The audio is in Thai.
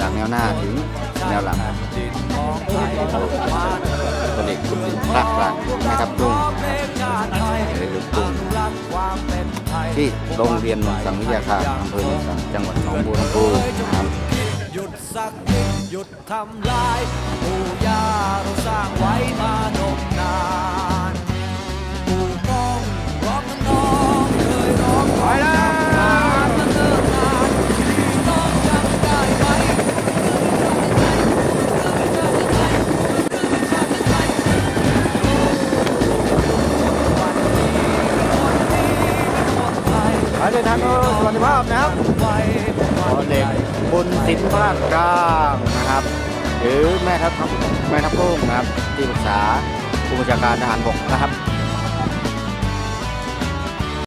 จากแนวหน้าถึงแนวหลังตัวเด็กคุณสินพระกลางแม่ทัพรุ่งหรือรุ่งที่โรงเรียนสังวิทยาคารอำเภอเมืองสังจังหวัดหนองบัวลำพูนะครับหยุดสักหยุดทำลายปู่ย่าเราายเดินทางสวัสดิภาพนะครับพอเด็กบุญสินพระกลางนะครับ หรือแม่ทัพแม่ทัพโค้งนะครับที่ปรึกษาผู้บัญชาการทหารบกนะครับ